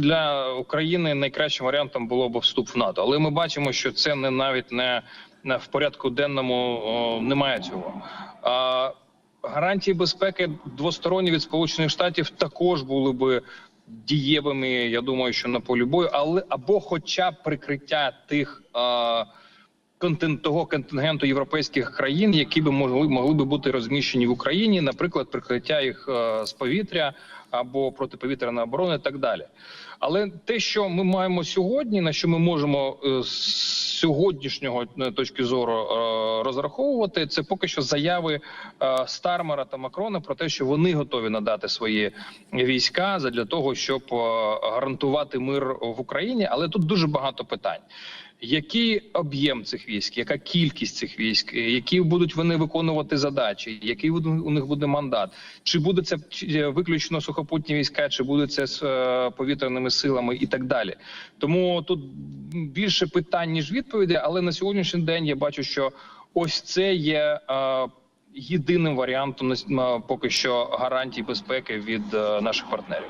для України найкращим варіантом було б вступ в НАТО, але ми бачимо, що це не навіть не, в порядку денному о, немає цього. А, гарантії безпеки двосторонні від Сполучених Штатів також були би дієвими. Я думаю, що на полі бою, але або, хоча б прикриття тих. А, контин- того контингенту європейських країн, які би могли могли би бути розміщені в Україні, наприклад, прикриття їх е, з повітря або протиповітряна оборона, і так далі. Але те, що ми маємо сьогодні, на що ми можемо е, з сьогоднішнього е, точки зору е, розраховувати, це поки що заяви Стармера та Макрона про те, що вони готові надати свої війська для того, щоб гарантувати мир в Україні. Але тут дуже багато питань. Який об'єм цих військ, яка кількість цих військ, які будуть вони виконувати задачі, який у них буде мандат? Чи буде це виключно сухопутні війська, чи буде це з е, повітряними силами і так далі? Тому тут більше питань ніж відповідей, але на сьогоднішній день я бачу, що ось це є. е, Єдиним варіантом на поки що гарантій безпеки від е, наших партнерів.